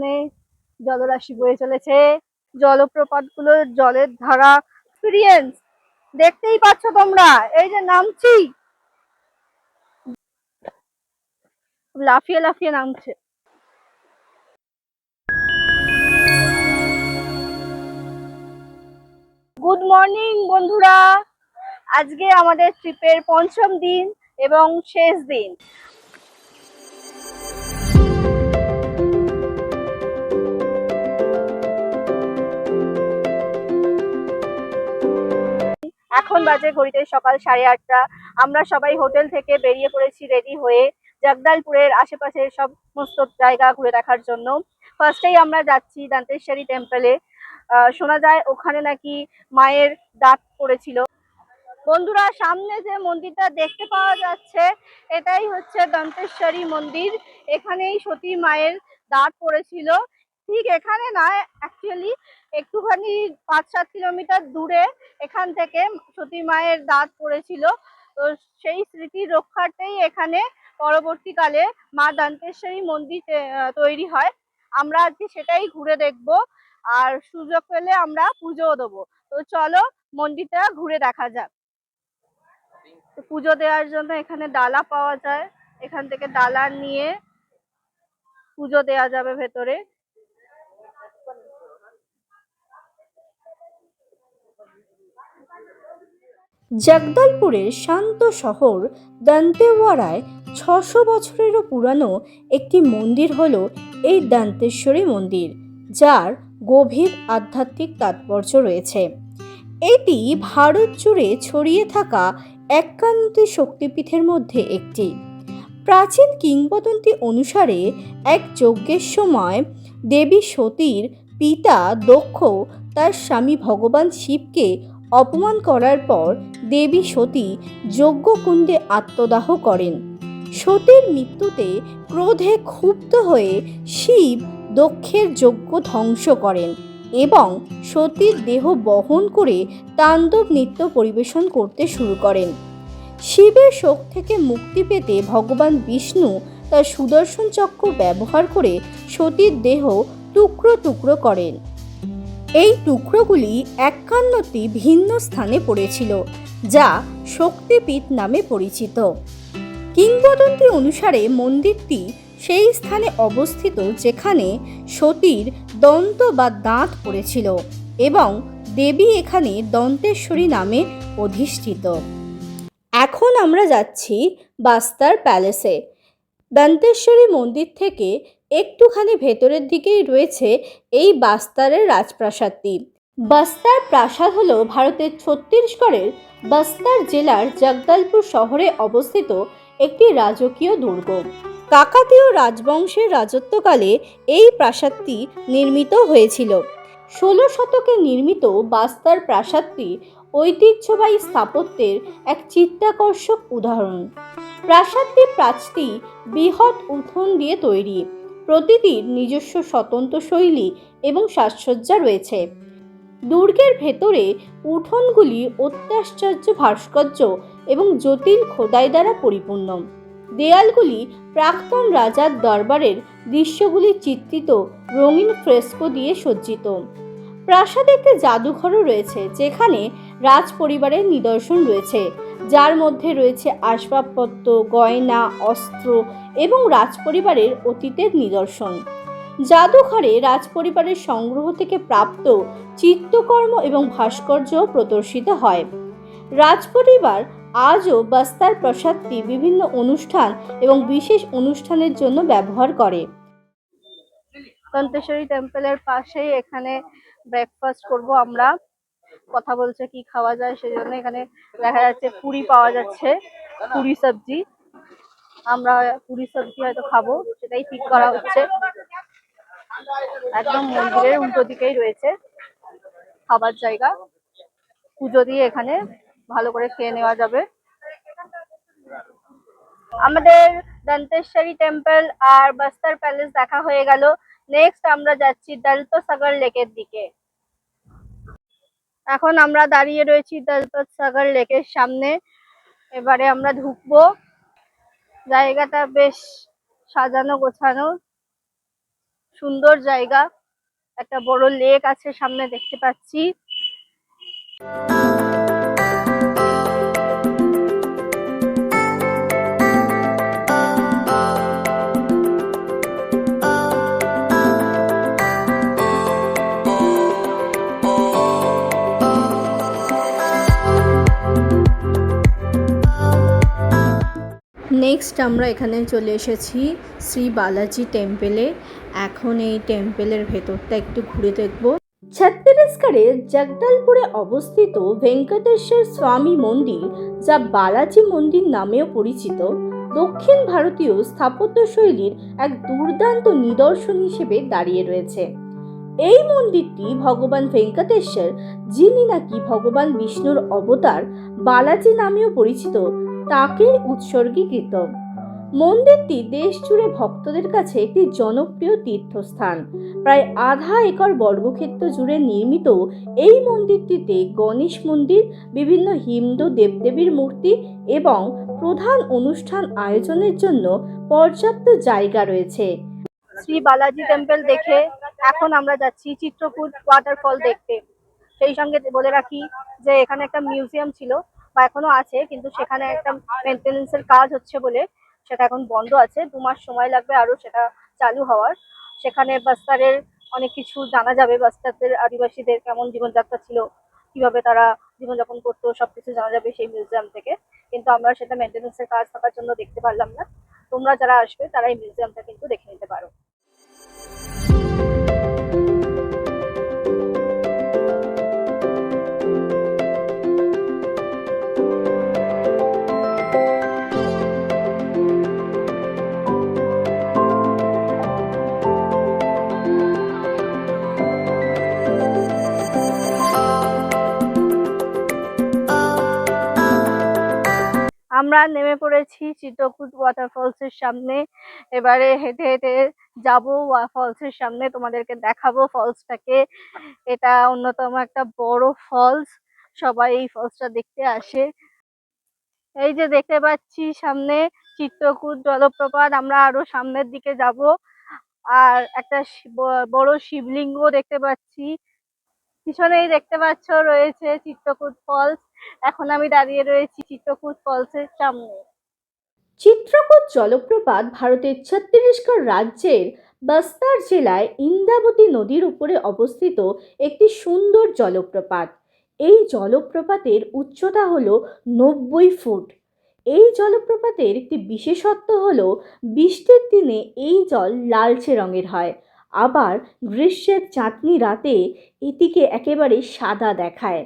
এখানে জলরাশি বয়ে চলেছে। জলপ্রপাতগুলোর জলের ধারা এক্সপিরিয়েন্স দেখতেই পাচ্ছ তোমরা, এই যে নামছি। লাফিয়ে লাফিয়ে নামছে। গুড মর্নিং বন্ধুরা। আজকে আমাদের ট্রিপের পঞ্চম দিন এবং শেষ দিন। এখন বাজে ঘড়িতে সকাল সাড়ে আটটা। আমরা সবাই হোটেল থেকে বেরিয়ে পড়েছি রেডি হয়ে জগদালপুরের আশেপাশে সমস্ত জায়গা ঘুরে দেখার জন্য। ফার্স্টেই আমরা যাচ্ছি দান্তেশ্বরী টেম্পলে শোনা যায় ওখানে নাকি মায়ের দাঁত পড়েছিল। বন্ধুরা, সামনে যে মন্দিরটা দেখতে পাওয়া যাচ্ছে, এটাই হচ্ছে দন্তেশ্বরী মন্দির। এখানেই সতী মায়ের দাঁত পড়েছিল। ঠিক এখানে না অ্যাকচুয়ালি একটুখানি পাঁচ সাত কিলোমিটার দূরে এখান থেকে সতী মায়ের দাঁত পড়েছিল। তো সেই স্মৃতি রক্ষার্থেই এখানে পরবর্তীকালে মা দন্তেশ্বরী মন্দির তৈরি হয়। আমরা আজকে সেটাই ঘুরে দেখব আর সুযোগ পেলে আমরা পুজোও দেবো। তো চলো মন্দিরটা ঘুরে দেখা যাক। পুজো দেওয়ার জন্য এখানে ডালা পাওয়া যায়। এখান থেকে ডালা নিয়ে পুজো দেওয়া যাবে ভেতরে। জগদলপুরের শান্ত শহর দন্তেওয়াড়ায় ছশো বছরেরও পুরানো একটি মন্দির হল এই দন্তেশ্বরী মন্দির, যার গভীর আধ্যাত্মিক তাৎপর্য রয়েছে। এটি ভারত জুড়ে ছড়িয়ে থাকা একান্তি শক্তিপীঠের মধ্যে একটি। প্রাচীন কিংবদন্তি অনুসারে এক যজ্ঞের সময় দেবী সতীর পিতা দক্ষ তার স্বামী ভগবান শিবকে অপমান করার পর দেবী সতী যজ্ঞকুণ্ডে আত্মদাহ করেন। সতীর মৃত্যুতে ক্রোধে ক্ষুব্ধ হয়ে শিব দক্ষের যজ্ঞ ধ্বংস করেন এবং সতীর দেহ বহন করে তাণ্ডব নৃত্য পরিবেশন করতে শুরু করেন। শিবের শোক থেকে মুক্তি পেতে ভগবান বিষ্ণু তার সুদর্শন চক্র ব্যবহার করে সতীর দেহ টুকরো টুকরো করেন। এই টুকরোগুলি একান্নটি ভিন্ন স্থানে পড়েছিল, যা শক্তিপীঠ নামে পরিচিত। কিংবদন্তি অনুসারে মন্দিরটি সেই স্থানে অবস্থিত যেখানে সতীর দন্ত বা দাঁত পড়েছিল এবং দেবী এখানে দন্তেশ্বরী নামে অধিষ্ঠিত। এখন আমরা যাচ্ছি বাস্তার প্যালেসে। দন্তেশ্বরী মন্দির থেকে একটুখানি ভেতরের দিকেই রয়েছে এই বাস্তারের রাজপ্রাসাদটি। বাস্তার প্রাসাদ হলো ভারতের ছত্তিশগড়ের বাস্তার জেলার জগদলপুর শহরে অবস্থিত একটি রাজকীয় দুর্গ। কাকাতীয় রাজবংশের রাজত্বকালে এই প্রাসাদটি নির্মিত হয়েছিল। ষোলো শতকে নির্মিত বাস্তার প্রাসাদটি ঐতিহ্যবাহী স্থাপত্যের এক চিত্তাকর্ষক উদাহরণ। প্রাসাদটি প্রাচটি বৃহৎ উঠোন দিয়ে তৈরি। প্রতিটির নিজস্ব স্বতন্ত্র শৈলী এবং সাজসজ্জা রয়েছে। দুর্গের ভেতরে উঠোনগুলি অত্যাশ্চর্য ভাস্কর্য এবং জটিল খোদাই দ্বারা পরিপূর্ণ। দেয়ালগুলি প্রাক্তন রাজার দরবারের দৃশ্যগুলি চিত্রিত, রঙিন ফ্রেস্কো দিয়ে সজ্জিত। প্রাসাদে একটি জাদুঘরও রয়েছে, যেখানে রাজ পরিবারের নিদর্শন রয়েছে, যার মধ্যে রয়েছে আসবাবপত্র, গয়না, অস্ত্র এবং রাজপরিবারের অতীতের নিদর্শন। জাদুঘরে রাজপরিবারের সংগ্রহ থেকে প্রাপ্ত চিত্রকর্ম এবং ভাস্কর্য প্রদর্শিত হয়। রাজপরিবার আজও বাস্তার প্রসাদটি বিভিন্ন অনুষ্ঠান এবং বিশেষ অনুষ্ঠানের জন্য ব্যবহার করে। দন্তেশ্বরী টেম্পলের পাশেই এখানে ব্রেকফাস্ট করব আমরা। কথা বলছে কি খাওয়া যায় সেজন্য এখানে দেখা যাচ্ছে পুরি পাওয়া যাচ্ছে, পুরি সবজি। আমরা পুরি সবজি হয়তো খাব, সেটাই ঠিক করা হচ্ছে। একদম মন্দিরের উল্টো দিকেই রয়েছে খাবার জায়গা। পুজো দিয়ে এখানে ভালো করে খেয়ে নেওয়া যাবে। আমাদের দন্তেশ্বরী টেম্পল আর বাস্তার প্যালেস দেখা হয়ে গেল। নেক্সট আমরা যাচ্ছি দলপত সাগর লেকের দিকে। এখন আমরা দাঁড়িয়ে রয়েছি দলপত সাগর লেকের সামনে। এবারে আমরা ঢুকবো। জায়গাটা বেশ সাজানো গোছানো। সুন্দর জায়গা। একটা বড় লেক আছে সামনে দেখতে পাচ্ছি। নেক্সট আমরা এখানে চলে এসেছি শ্রী বালাজি টেম্পেলে এখন এই টেম্পেলের ভেতরটা একটু ঘুরে দেখব। ছত্তিশগড়ের জগদলপুরে অবস্থিত ভেঙ্কটেশ্বর স্বামী মন্দির, যা বালাজি মন্দির নামেও পরিচিত, দক্ষিণ ভারতীয় স্থাপত্যশৈলীর এক দুর্দান্ত নিদর্শন হিসেবে দাঁড়িয়ে রয়েছে। এই মন্দিরটি ভগবান ভেঙ্কটেশ্বর, যিনি নাকি ভগবান বিষ্ণুর অবতার, বালাজি নামেও পরিচিত তাকে উৎসর্গীকৃত মন্দিরটি দেশ জুড়ে ভক্তদের কাছে একটি জনপ্রিয় তীর্থস্থান। প্রায় আধা একর বর্গক্ষেত্র জুড়ে নির্মিত এই মন্দিরটিতে গণেশ মন্দির, বিভিন্ন হিন্দু দেবদেবীর মূর্তি এবং প্রধান অনুষ্ঠান আয়োজনের জন্য পর্যাপ্ত জায়গা রয়েছে। শ্রী বালাজি টেম্পল দেখে এখন আমরা যাচ্ছি চিত্রকূট ওয়াটারফল দেখতে। সেই সঙ্গে বলে রাখি যে এখানে একটা মিউজিয়াম ছিল বা এখনও আছে, কিন্তু সেখানে একটা মেনটেনেন্স এর কাজ হচ্ছে বলে সেটা এখন বন্ধ আছে। দু মাস সময় লাগবে আরও সেটা চালু হওয়ার। সেখানে বাস্তারের অনেক কিছু জানা যাবে বাস্তারদের আদিবাসীদের কেমন জীবনযাত্রা ছিল, কীভাবে তারা জীবনযাপন করতো, সবকিছু জানা যাবে সেই মিউজিয়াম থেকে। কিন্তু আমরা সেটা মেনটেনেন্স এর কাজ থাকার জন্য দেখতে পারলাম না। তোমরা যারা আসবে, তারা এই মিউজিয়ামটা কিন্তু দেখে নিতে পারো। আমরা নেমে পড়েছি চিত্রকূট ওয়াটারফলস এর সামনে। এবারে হেঁটে হেঁটে যাব ফলস এর সামনে, তোমাদেরকে দেখাবো ফলসটাকে এটা অন্যতম একটা বড় ফলস সবাই এই ফলসটা দেখতে আসে। এই যে দেখতে পাচ্ছি সামনে চিত্রকূট জলপ্রপাত, আমরা আরও সামনের দিকে যাব। আর একটা বড় শিবলিঙ্গ দেখতে পাচ্ছি। পিছনেই দেখতে পাচ্ছ রয়েছে চিত্রকূট ফলস এখন আমি দাঁড়িয়ে রয়েছি চিত্রকূট ফলস এর সামনে। চিত্রকূট জলপ্রপাত ভারতের ছত্তিশগড় রাজ্যের বস্তার জেলায় ইন্দাবতী নদীর উপরে অবস্থিত একটি সুন্দর জলপ্রপাত। এই জলপ্রপাতের উচ্চতা হল নব্বই ফুট। এই জলপ্রপাতের একটি বিশেষত্ব হল বৃষ্টির দিনে এই জল লালচে রঙের হয়। আবার গ্রীষ্মের চাঁদনি রাতে এটিকে একেবারে সাদা দেখায়।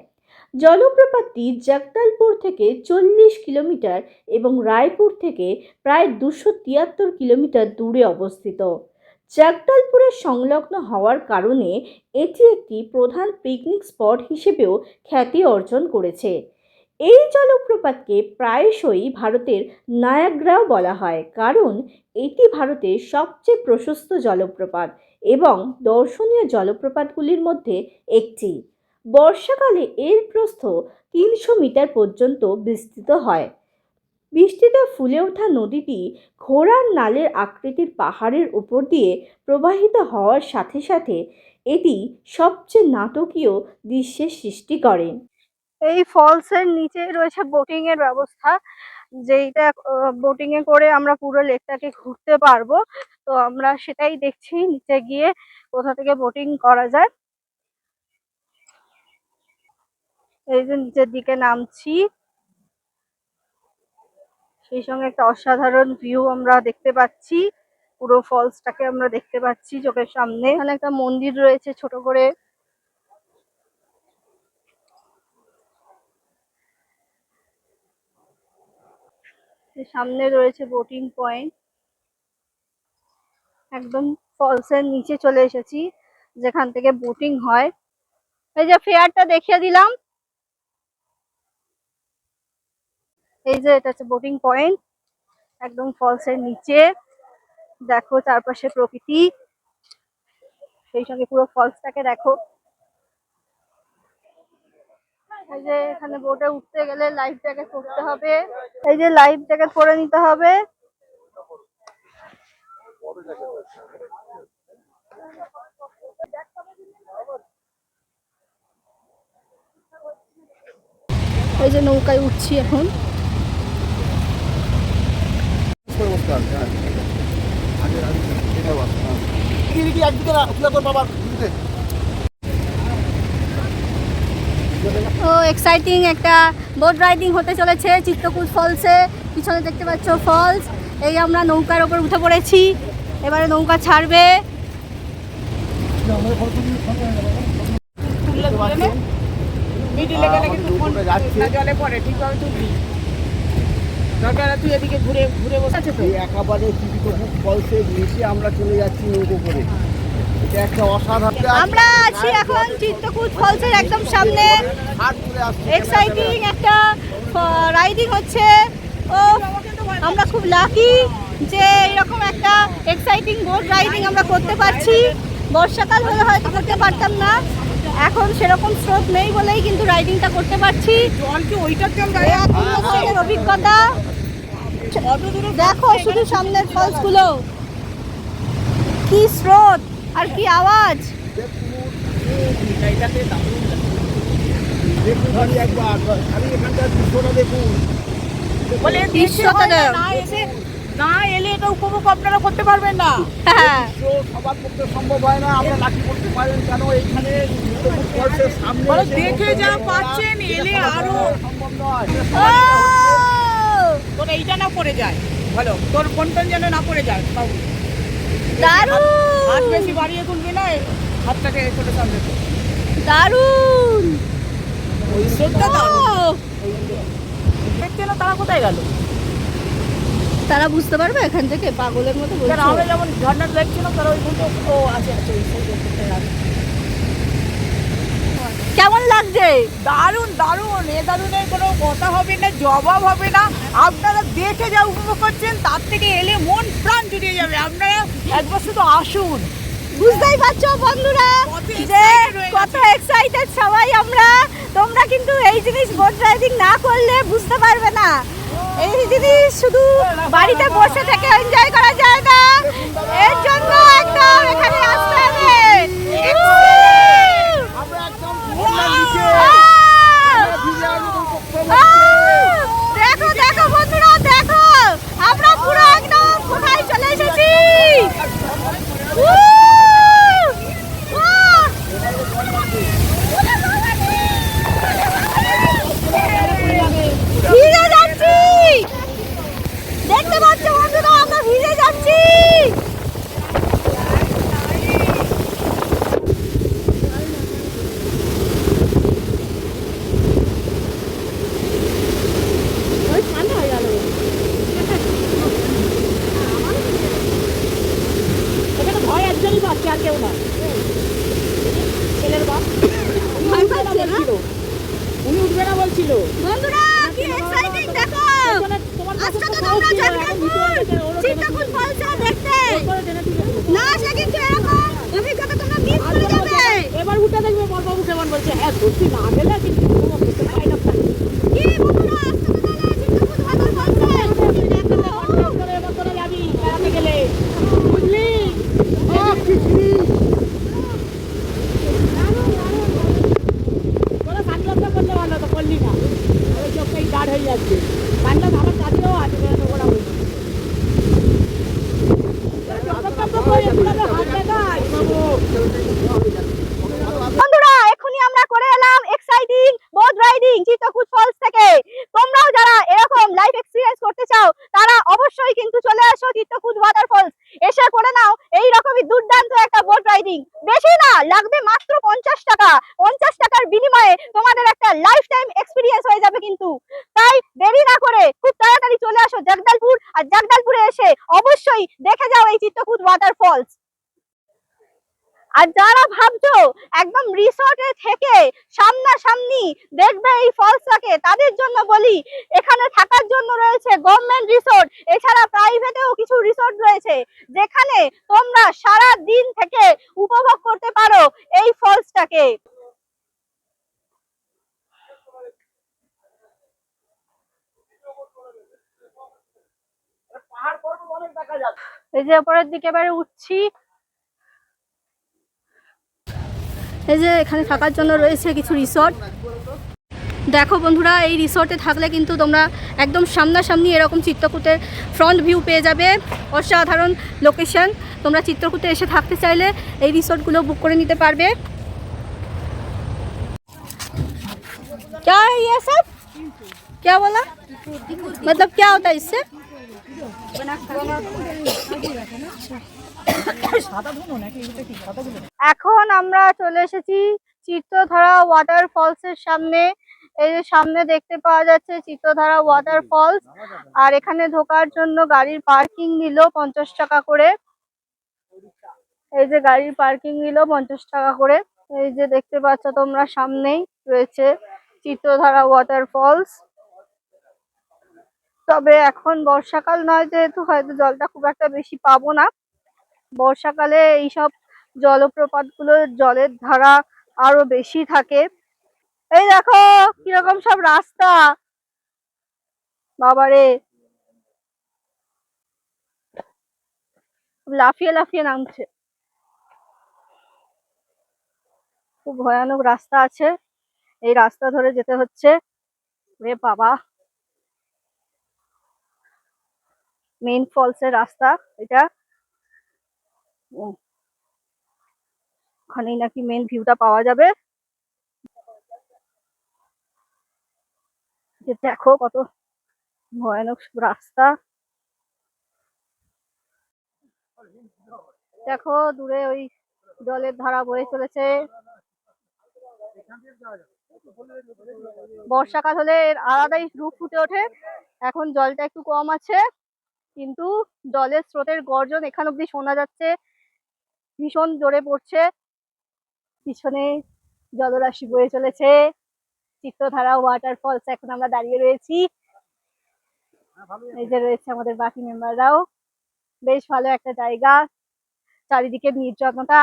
জলপ্রপাতটি জগদলপুর থেকে চল্লিশ কিলোমিটার এবং রায়পুর থেকে প্রায় দুশো তিয়াত্তর কিলোমিটার দূরে অবস্থিত। জগদলপুরের সংলগ্ন হওয়ার কারণে এটি একটি প্রধান পিকনিক স্পট হিসেবেও খ্যাতি অর্জন করেছে। এই জলপ্রপাতকে প্রায়শই ভারতের নায়াগ্রাও বলা হয়, কারণ এটি ভারতের সবচেয়ে প্রশস্ত জলপ্রপাত। এবং দর্শনীয় জলপ্রপাতগুলির মধ্যে একটি। বর্ষাকালে এর প্রস্থ তিনশো মিটার পর্যন্ত বিস্তৃত হয়। বৃষ্টিতে ফুলে ওঠা নদীটি ঘোড়ার নালের আকৃতির পাহাড়ের উপর দিয়ে প্রবাহিত হওয়ার সাথে সাথে এটি সবচেয়ে নাটকীয় দৃশ্যের সৃষ্টি করে। এই ফলসের নিচে রয়েছে বোটিংয়ের ব্যবস্থা। যেইটা বোটিং এ করে আমরা পুরো লেকটাকে ঘুরতে পারব। তো আমরা সেটাই দেখছি, নিচে গিয়ে কোথা থেকে বোটিং করা যায়। এই যে নিচের দিকে নামছি। সেই সঙ্গে একটা অসাধারণ ভিউ আমরা দেখতে পাচ্ছি। পুরো ফলসটাকে আমরা দেখতে পাচ্ছি চোখের সামনে। এখানে একটা মন্দির রয়েছে ছোট করে। সামনে রয়েছে বোটিং পয়েন্ট একদম ফলসের নিচে চলে এসেছি, যেখান থেকে বোটিং হয়। এই যে ফেয়ারটা দেখিয়ে দিলাম। এই যে এটা হচ্ছে বোটিং পয়েন্ট একদম ফলসের নিচে। দেখো চারপাশে প্রকৃতি। সেই সঙ্গে পুরো ফলসটাকে দেখো। এই যে এখানে বোটে উঠতে গেলে লাইফ জ্যাকেট পরতে হবে। এই যে লাইফ জ্যাকেট পরে নিতে হবে। এই যে নৌকায় উঠছি এখন। ও এক্সাইটিং একটা বোট রাইডিং হতে চলেছে, চিত্রকূট ফলসে পিছনে দেখতে পাচ্ছ ফলস এই আমরা নৌকার ওপর উঠে পড়েছি। এবারে নৌকা ছাড়বে। একেবারে আমরা চলে যাচ্ছি নৌকো করে। আমরা আছি এখন চিত্রকূট ফলসের একদম সামনে। এক্সাইটিং একটা রাইডিং হচ্ছে। ও, আমরা খুব লাকি যে এরকম একটা এক্সাইটিং বোট রাইডিং আমরা করতে পারছি। বর্ষাকাল হলে হয়তো করতে পারতাম না। এখন সেরকম স্রোত নেই বলেই কিন্তু রাইডিংটা করতে পারছি। অভিজ্ঞতা। দেখো শুধু সামনের ফলসগুলো। কি স্রোত! আর কি আওয়াজ। না এলে এটা উপভোগ আপনারা করতে পারবেন না সবার পক্ষে সম্ভব হয় না আমরা লাঠি করতে পারেন কেন এইখানে দেখে যা পাচ্ছেন, এলে আরো- সম্ভব নয় তোর এইটা না পড়ে যায় ভালো তোর কোনটা যেন না পড়ে যায় বাবু। দারুণ! হাত বেশি বাড়িয়ে তুলবি না হাতটাকে করে। দারুণ! ওই না তারা কোথায় গেল? তারা বুঝতে পারবে এখান থেকে পাগলের মতো আমরা যেমন ঝর্ণা দেখছিলাম তারা ওই দুটো ও আছে আছে ওই সেই দেখতে লাগে কেমন লাগছে? দারুণ দারুণ। এ দারুণের কোনো কথা হবে না জবাব হবে না। আপনারা দেখে যা উপভোগ করছেন তার থেকে এলে মন প্রাণ জুড়িয়ে যাবে। আপনারা একবার শুধু আসুন। বুঝতেই পারছ বন্ধুরা? যে কত এক্সাইটেড সবাই আমরা। তোমরা কিন্তু এই জিনিস বোট রাইডিং না করলে বুঝতে পারবে না। এই জিনিস শুধু বাড়িতে বসে থেকে এনজয় করা যায় না। এর জন্য একদম এখানে আসতে হবে আমরা একদম ঝর্ণার নিচে আহ! ভিজে অনুভব করতে আহ! দেখো দেখো বন্ধুরা দেখো আমরা পুরো একদম কোথায় চলে এসেছি উহ! আহ! ভিজে যাচ্ছি দেখতে পাচ্ছ বন্ধুরা আমরা ভিজে যাচ্ছি এখানে ভয় একজনই পাচ্ছে আর কেউ না। ছেলের বাপ? উনি উঠবে না বলছিল। বন্ধুরা কি এক্সাইটিং দেখো। তোমার তো তোমরা জগদলপুর চিত্তকুট ফলসে দেখতে? না সে কিন্তু এরকম অভিজ্ঞতা তোমরা মিস করে যাবে। এবার উঠে দেখবে বড়বাবু কেমন বলছে হ্যাঁ সত্যি না গেলে কিন্তু কোনো বুঝতে পারি না। কি বন্ধুরা আসছো তো তাহলে চিত্তকুট ওয়াটার ফলসে দেখো এবার তোরা যাবি বেড়াতে গেলে বুঝলি তোরা সানগ্লাসটা করলে ভালো তো করলি না ওই চোখটাই দাঁড় হয়ে যাচ্ছে সানগ্লাস আমার কাছেও আছে বেরোতে ওরা বলছে হাত দেখায় বন্ধুরা এখনই আমরা করে এলাম exciting boat riding Chitrakoot falls থেকে তোমরাও যারা এরকম লাইফ এক্সপিরিয়েন্স করতে চাও তারা অবশ্যই কিন্তু চলে আসো চিত্তকুট ওয়াটার ফলস এসে করে নাও এই রকমই দুর্দান্ত একটা বোট রাইডিং বেশি না লাগবে মাত্র পঞ্চাশ টাকা পঞ্চাশ টাকার বিনিময়ে তোমাদের একটা লাইফ টাইম এক্সপিরিয়েন্স হয়ে যাবে কিন্তু তাই দেরি না করে খুব তাড়াতাড়ি চলে আসো জগদলপুর আর জগদলপুরে এসে অবশ্যই দেখে যাও এই চিত্তকুট ওয়াটার ফলস আর যারা ভাবছ একদম রিসর্টে থেকে সামনাসামনি দেখবে এই ফলসটাকে তাদের জন্য বলি এখানে থাকার জন্য রয়েছে গভর্নমেন্ট রিসোর্ট এছাড়া প্রাইভেটেও কিছু রিসোর্ট রয়েছে যেখানে তোমরা সারা দিন থেকে উপভোগ করতে পারো এই ফলসটাকে পাহাড় পর্বত অনেক দেখা যাচ্ছে এই যে উপরের দিকে এবারে উঠছি এই যে এখানে থাকার জন্য রয়েছে কিছু রিসর্ট দেখো বন্ধুরা এই রিসর্টে থাকলে কিন্তু তোমরা একদম সামনাসামনি এরকম চিত্রকূটের ফ্রন্ট ভিউ পেয়ে যাবে অসাধারণ লোকেশন তোমরা চিত্রকূটে এসে থাকতে চাইলে এই রিসর্টগুলো বুক করে নিতে পারবে क्या है ये सब क्या बोला मतलब क्या होता है इससे এখন আমরা চলে এসেছি চিত্রধারা ওয়াটার ফলস এর সামনে। এই যে সামনে দেখতে পাওয়া যাচ্ছে চিত্রধারা ওয়াটার ফলস আর এখানে ঢোকার জন্য গাড়ির পার্কিং নিল পঞ্চাশ টাকা করে। এই যে গাড়ির পার্কিং নিল পঞ্চাশ টাকা করে। এই যে দেখতে পাচ্ছ তোমরা সামনেই রয়েছে চিত্রধারা ওয়াটার ফলস তবে এখন বর্ষাকাল নয় যেহেতু, হয়তো জলটা খুব একটা বেশি পাবো না। বর্ষাকালে এইসব জলপ্রপাতগুলোর জলের ধারা আরও বেশি থাকে। এই দেখো কীরকম সব রাস্তা। বাবারে। লাফিয়ে লাফিয়ে নামছে। খুব ভয়ানক রাস্তা আছে। এই রাস্তা ধরে যেতে হচ্ছে। রে বাবা। মেইন ফলস এর রাস্তা, এটা ওখানেই নাকি মেইন ভিউটা পাওয়া যাবে। যে দেখো কত ভয়ানক রাস্তা। দেখো দূরে ওই জলের ধারা বয়ে চলেছে। বর্ষাকাল হলে আলাদাই রূপ ফুটে ওঠে। এখন জলটা একটু কম আছে। কিন্তু জলের স্রোতের গর্জন এখান অব্দি শোনা যাচ্ছে। ভীষণ জোরে পড়ছে। পিছনে জলরাশি বয়ে চলেছে। চিত্রধারা ওয়াটার ফলস এখন আমরা দাঁড়িয়ে রয়েছি। এই যে রয়েছে আমাদের বাকি মেম্বাররাও। বেশ ভালো একটা জায়গা। চারিদিকে নির্জনতা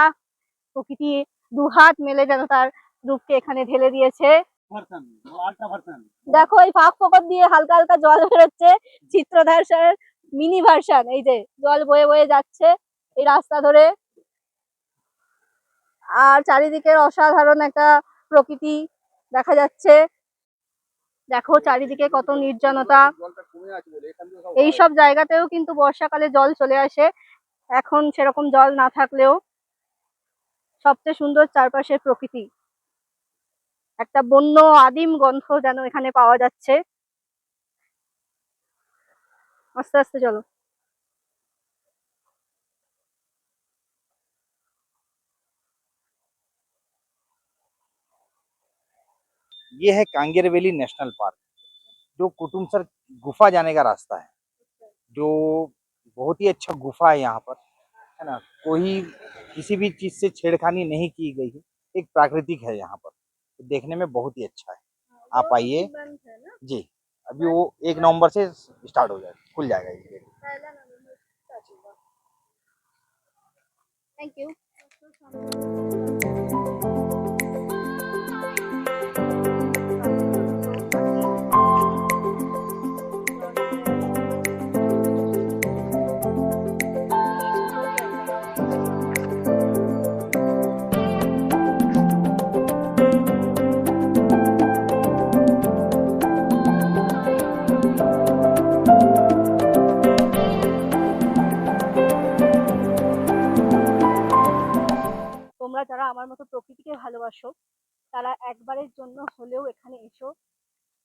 প্রকৃতি দুহাত মেলে যেন তার রূপকে এখানে ঢেলে দিয়েছে। দেখো এই ফাঁক ফোকর দিয়ে হালকা হালকা জল বেরোচ্ছে। চিত্রধার মিনি ভার্সান, এই যে জল বয়ে বয়ে যাচ্ছে এই রাস্তা ধরে। আর চারিদিকের অসাধারণ একটা প্রকৃতি দেখা যাচ্ছে। দেখো চারিদিকে কত নির্জনতা। এই সব জায়গাতেও কিন্তু বর্ষাকালে জল চলে আসে। এখন সেরকম জল না থাকলেও সবচেয়ে সুন্দর চারপাশের প্রকৃতি। একটা বন্য আদিম গন্ধ যেন এখানে পাওয়া যাচ্ছে। আস্তে আস্তে চলো ये है कांगेर वैली नेशनल पार्क जो कुटुमसर गुफा जाने का रास्ता है जो बहुत ही अच्छा गुफा है यहाँ पर है ना कोई किसी भी चीज से छेड़खानी नहीं की गई है एक प्राकृतिक है यहाँ पर तो देखने में बहुत ही अच्छा है आप आइए जी अभी वो एक नवंबर से स्टार्ट हो जाएगा खुल जाएगा ये थैंक यू তোমরা যারা আমার মতো প্রকৃতিকে ভালোবাসো, তারা একবারের জন্য হলেও এখানে এসো,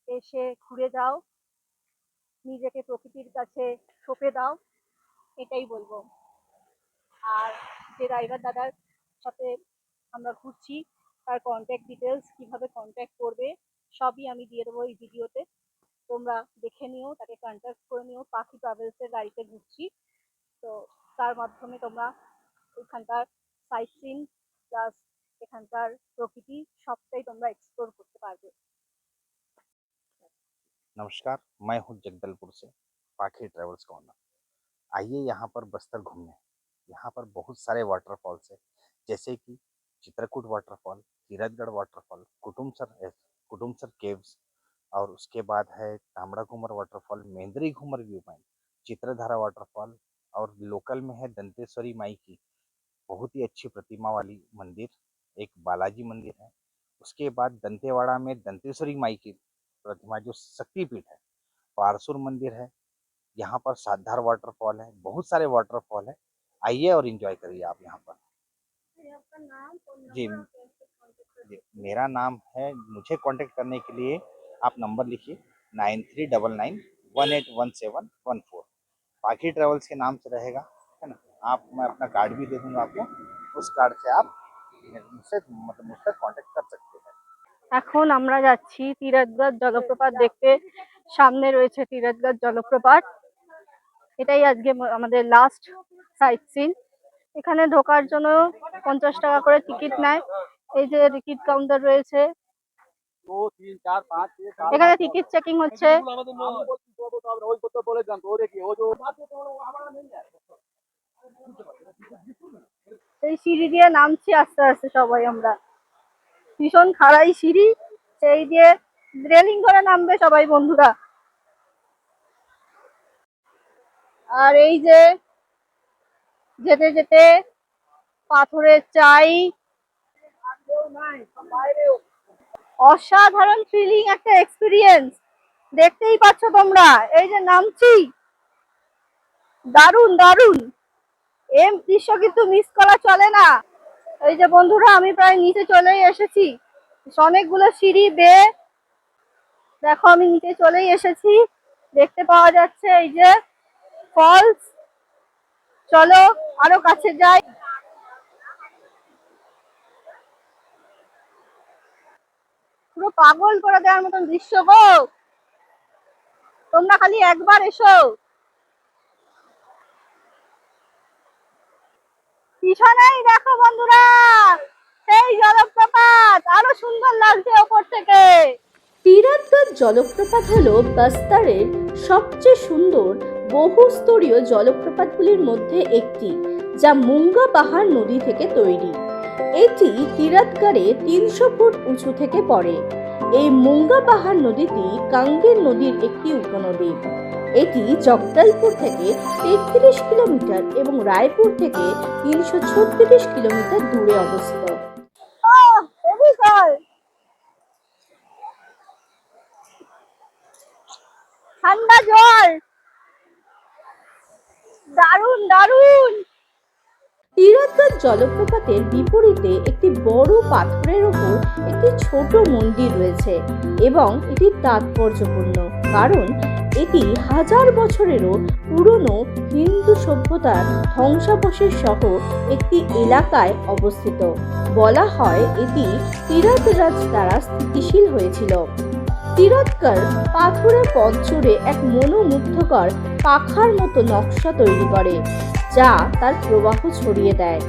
এসে ঘুরে যাও, নিজেকে প্রকৃতির কাছে সঁপে দাও, এটাই বলব। আর যে ড্রাইভার দাদার সাথে আমরা ঘুরছি, তার কন্ট্যাক্ট ডিটেলস কীভাবে কন্ট্যাক্ট করবে, সবই আমি দিয়ে দেবো এই ভিডিওতে তোমরা দেখে নিও, তাকে কন্ট্যাক্ট করে নিও, পাখি ট্রাভেলসের গাড়িতে ঘুরছি। তো তার মাধ্যমে তোমরা ওইখানকার সাইট সিন প্লাস এখানকার প্রকৃতি সবটাই তোমরা এক্সপ্লোর করতে পারবে नमस्कार मैं हूँ जगदलपुर से पाखी ट्रेवल्स का ओनर आइए यहाँ पर बस्तर घूमने यहाँ पर बहुत सारे वाटरफॉल्स है जैसे कि चित्रकूट वाटरफॉल तीरथगढ़ वाटरफॉल कुटुमसर है कुटुमसर केव्स और उसके बाद है Tamda Ghoomar waterfall Mendri Ghoomar view point Chitradhara waterfall और लोकल में है दंतेश्वरी माई की बहुत ही अच्छी प्रतिमा वाली मंदिर एक बालाजी मंदिर है। उसके बाद दंतेवाड़ा में दंतेश्वरी माई की प्रतिमा जो शक्तिपीठ है पारसुर मंदिर है। यहाँ पर साधार वाटरफॉल है बहुत सारे वाटरफॉल है। आइए और एंजॉय करिए आप यहाँ पर। जी जी, मेरा नाम है मुझे कांटेक्ट करने के लिए आप नंबर लिखिए nine three double nine one eight one seven one four बाकी ट्रेवल्स के नाम से रहेगा। आप मैं अपना कार्ड भी दे दूंगा आपको उस कार्ड से आप मुझसे मतलब मुझसे कांटेक्ट कर सकते हैं এখন আমরা যাচ্ছি তীরথগড় জলপ্রপাত দেখতে সামনে রয়েছে তীরথগড় জলপ্রপাত এটাই আজকে ম- আমাদের লাস্ট সাইট সিন এখানে ঢোকার জন্য পঞ্চাশ টাকা করে টিকিট নেয় এই যে টিকিট কাউন্টার রয়েছে দু তিন চার পাঁচ ছয় সাত এখানে টিকিট চেকিং হচ্ছে এই সিঁড়ি দিয়ে নামছি আস্তে আস্তে সবাই আমরা। ভীষণ খাড়াই সিঁড়ি, সেই দিয়ে রেলিং করে নামবে সবাই বন্ধুরা। আর এই যে যেতে যেতে পাথরের চাই। অসাধারণ ফিলিং একটা এক্সপিরিয়েন্স দেখতেই পাচ্ছ তোমরা, এই যে নামছি। দারুণ দারুণ। এম দৃশ্য কিন্তু মিস করা চলে না। এই যে বন্ধুরা, আমি প্রায় নিচে চলেই এসেছি। অনেকগুলো সিঁড়ি বেয়ে দেখো, আমি নিচে চলেই এসেছি। দেখতে পাওয়া যাচ্ছে এই যে ফলস চলো, আরও কাছে যাই। পুরো পাগল করে দেওয়ার মতন দৃশ্য গো। তোমরা খালি একবার এসো। পিছনেই দেখো বন্ধুরা, সেই জলপ্রপাত। আরও সুন্দর লাগছে ওপর থেকে। তীরথগড় জলপ্রপাত হল বাস্তারের সবচেয়ে সুন্দর বহুস্তরীয় জলপ্রপাতগুলির মধ্যে একটি, যা মুঙ্গা পাহাড় নদী থেকে তৈরি। এটি তীরথগড়ে তিনশো ফুট উঁচু থেকে পড়ে। এই মুঙ্গা পাহাড় নদীটি কাঙ্গের নদীর একটি উপনদী। এটি জগদলপুর থেকে তেত্রিশ কিলোমিটার এবং রায়পুর থেকে তিনশো ছত্রিশ কিলোমিটার দূরে অবস্থিত। ঠান্ডা জল। দারুণ দারুণ তীরথগড় জলপ্রপাতের বিপরীতে একটি বড় পাথরের ওপর একটি ছোট মন্দির রয়েছে এবং এটি তাৎপর্যপূর্ণ কারণ এটি হাজার বছরেরও পুরনো হিন্দু সভ্যতার ধ্বংসাবশেষ সহ একটি এলাকায় অবস্থিত। বলা হয় এটি তীরথরাজ দ্বারা স্থিতিশীল হয়েছিল। তীরথগড় পাথরের পথ জুড়ে এক মনোমুগ্ধকর পাখার মতো নকশা তৈরি করে, যা তার প্রবাহ ছড়িয়ে দেয়।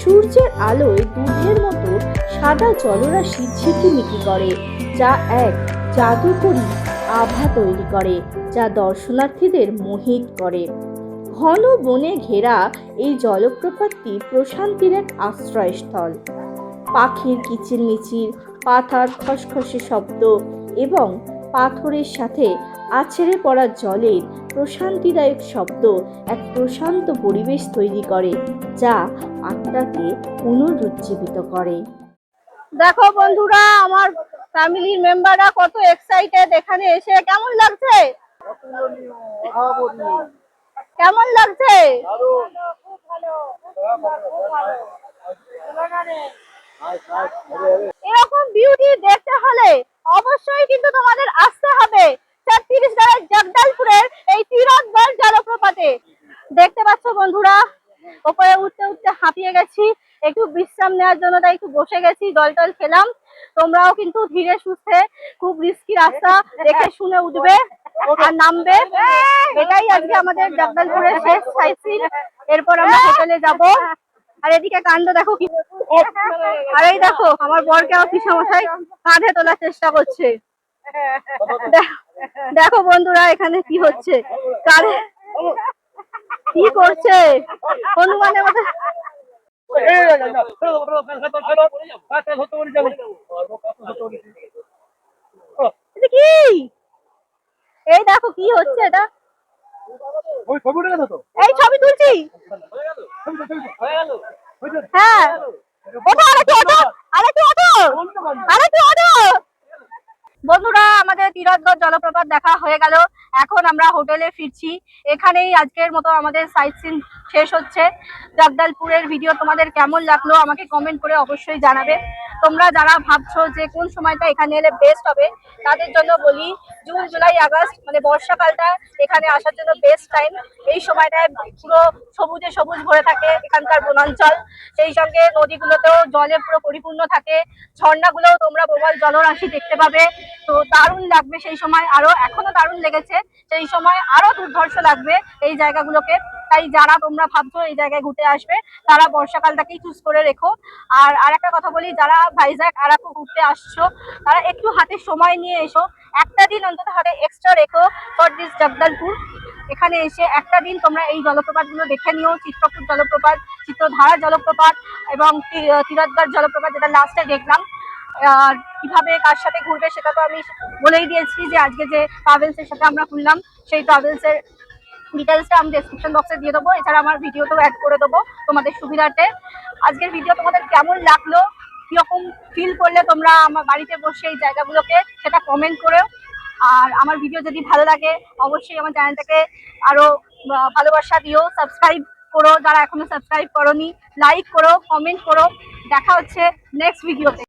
সূর্যের আলোয় দুধের মতো সাদা জলরাশি ঝিকিমিকি করে, যা এক জাদুকরী আভা তৈরি করে। যা দর্শনার্থীদের মোহিত করে। ঘন বনে ঘেরা এই জলপ্রপাতটি প্রশান্তির এক আশ্রয়স্থল। পাখির কিচিরমিচির, পাতার খসখসে শব্দ এবং পাথরের সাথে আছড়ে পড়া জলের প্রশান্তিদায়ক শব্দ এক প্রশান্ত পরিবেশ তৈরি করে, যা আত্মাকে পুনরুজ্জীবিত করে। দেখো বন্ধুরা, আমার ফ্যামিলির মেম্বাররা কত এক্সাইটেড এখানে এসে। কেমন লাগছে? কেমন লাগছে? এরকম বিউটি দেখতে হলে অবশ্যই কিন্তু তোমাদের আসতে হবে ছত্তিশগড়ের জগদলপুরের এই তীরথগড় জলপ্রপাতে। দেখতে পাচ্ছ বন্ধুরা, ওপরে উঠতে উঠতে হাঁপিয়ে গেছি, একটু বিশ্রাম নেওয়ার জন্য তাই একটু বসে গেছি, জল টল খেলাম। তোমরাও কিন্তু ধীরে সুস্থে, খুব রিস্কি রাস্তা, দেখে শুনে উঠবে। আর নামবে? এটাই আজকে আমাদের জগদলপুরের শেষ সাইট এরপর আমরা হোটেলে যাব। আর এদিকে কাণ্ড দেখো কি। আর এই দেখো, আমার বরকে অফিস মশাই কাঁধে তোলার চেষ্টা করছে। দেখ- বন্ধুরা এখানে কি হচ্ছে। কাঁধে কি করছে? হনুমানের মতো। কি? এই দেখো কি হচ্ছে এটা। এই ছবি তুলছি। হ্যাঁ। ওটা আরেকটু ওঠো আরেকটু ওঠো বন্ধুরা আমাদের তীরথগড় জলপ্রপাত দেখা হয়ে গেল। এখন আমরা হোটেলে ফিরছি। এখানেই আজকের মতো আমাদের সাইট সিন শেষ হচ্ছে। জগদলপুরের ভিডিও তোমাদের কেমন লাগল আমাকে কমেন্ট করে অবশ্যই জানাবে। তোমরা যারা ভাবছ যে কোন সময়টা এখানে এলে বেস্ট হবে, তাদের জন্য বলি জুন, জুলাই, আগস্ট মানে বর্ষাকালটা এখানে আসার জন্য বেস্ট টাইম এই সময়টায় পুরো সবুজে সবুজ ভরে থাকে এখানকার বনাঞ্চল। সেই সঙ্গে নদীগুলোতেও জলে পুরো পরিপূর্ণ থাকে। ঝর্ণাগুলোও তোমরা প্রবল জলরাশি দেখতে পাবে। তো দারুণ লাগবে সেই সময়। আরও এখনও দারুণ লেগেছে। সেই সময় আরও দুর্ধর্ষ লাগবে এই জায়গাগুলোকে। তাই যারা তোমরা ভাবছ এই জায়গায় ঘুরতে আসবে, তারা বর্ষাকালটাকেই চুজ করে রেখো। আর আর একটা কথা বলি, যারা ভাইজাগ আরাকু ঘুরতে আসছো, তারা একটু হাতে সময় নিয়ে এসো। একটা দিন অন্তত হাতে এক্সট্রা রেখো ফর দিস জগদলপুর। এখানে এসে একটা দিন তোমরা এই জলপ্রপাতগুলো দেখে নিও, চিত্রকূট জলপ্রপাত, চিত্রধারা জলপ্রপাত এবং তিরতগড় জলপ্রপাত যেটা লাস্টে দেখলাম। আর কীভাবে কার সাথে ঘুরবে সেটা তো আমি বলেই দিয়েছি যে আজকে যে ট্রাভেলসের সাথে আমরা ঘুরলাম, সেই ট্রাভেলসের ডিটেলসটা আমি ডেসক্রিপশন বক্সে দিয়ে দেবো। এছাড়া আমার ভিডিওতেও অ্যাড করে দেবো তোমাদের সুবিধার্থে। আজকের ভিডিও তোমাদের কেমন লাগল? কীরকম ফিল করলে তোমরা আমার বাড়িতে বসে এই জায়গাগুলোকে সেটা কমেন্ট করো আর আমার ভিডিও যদি ভালো লাগে অবশ্যই আমার চ্যানেলটাকে আরও আহ, ভালোবাসা দিও। সাবস্ক্রাইব করো। যারা এখনও সাবস্ক্রাইব করোনি লাইক করো কমেন্ট করো। দেখা হচ্ছে নেক্সট ভিডিওতে